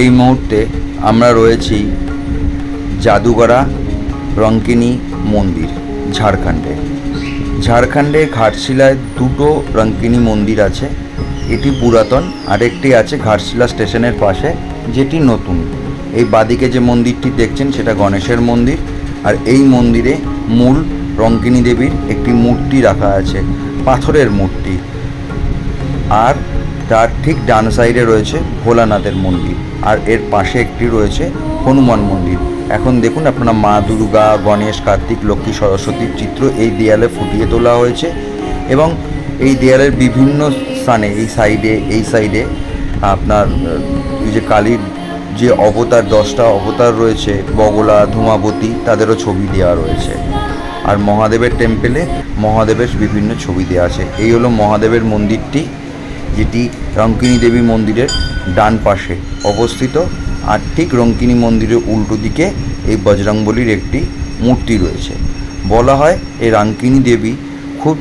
এই মুহূর্তে আমরা রয়েছি জাদুগড়া রঙ্কিনী মন্দির ঝাড়খণ্ডে। ঝাড়খণ্ডে ঘাটশিলায় দুটো রঙ্কিনী মন্দির আছে। এটি পুরাতন, আরেকটি আছে ঘাটশিলা স্টেশনের পাশে, যেটি নতুন। এই বাদিকে যে মন্দিরটি দেখছেন, সেটা গণেশের মন্দির। আর এই মন্দিরে মূল রঙ্কিনী দেবীর একটি মূর্তি রাখা আছে, পাথরের মূর্তি। আর তার ঠিক ডান সাইডে রয়েছে ভোলানাথের মন্দির আর এর পাশে একটি রয়েছে হনুমান মন্দির। এখন দেখুন আপনারা মা দুর্গা, গণেশ, কার্তিক, লক্ষ্মী, সরস্বতীর চিত্র এই দেয়ালে ফুটিয়ে তোলা হয়েছে এবং এই দেয়ালের বিভিন্ন স্থানে এই সাইডে এই সাইডে আপনার যে কালীর যে অবতার, দশটা অবতার রয়েছে, বগলা, ধূমাবতী, তাদেরও ছবি দেওয়া রয়েছে। আর মহাদেবের টেম্পেলে মহাদেবের বিভিন্ন ছবি দেওয়া আছে। এই হলো মহাদেবের মন্দিরটি। যেটি রঙ্কিনী দেবী মন্দিরের ডান পাশে অবস্থিত। আর ঠিক রঙ্কিনী মন্দিরের উল্টো দিকে এই বজরংবলির একটি মূর্তি রয়েছে। বলা হয়, এই রঙ্কিনী দেবী খুব,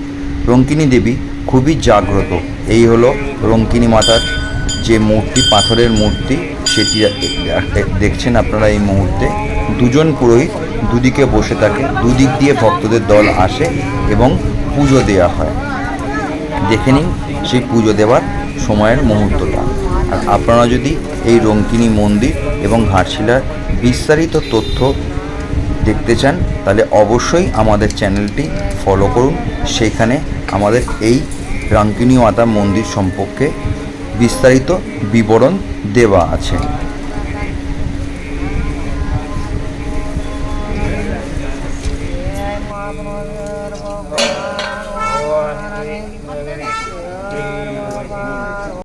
রঙ্কিনী দেবী খুবই জাগ্রত। এই হলো রঙ্কিনী মাতার যে মূর্তি, পাথরের মূর্তি, সেটি দেখছেন আপনারা এই মুহূর্তে। দুজন পুরোহিত দুদিকে বসে থাকে, দুদিক দিয়ে ভক্তদের দল আসে এবং পুজো দেওয়া হয়। দেখে নিন সেই পুজো দেওয়ার সময়ের মুহূর্তটা। আর আপনারা যদি এই রঙ্কিনী মন্দির এবং ঘাটশিলার বিস্তারিত তথ্য দেখতে চান, তাহলে অবশ্যই আমাদের চ্যানেলটি ফলো করুন। সেখানে আমাদের এই রাঙ্কিনী মাতা মন্দির সম্পর্কে বিস্তারিত বিবরণ দেওয়া আছে। 好的。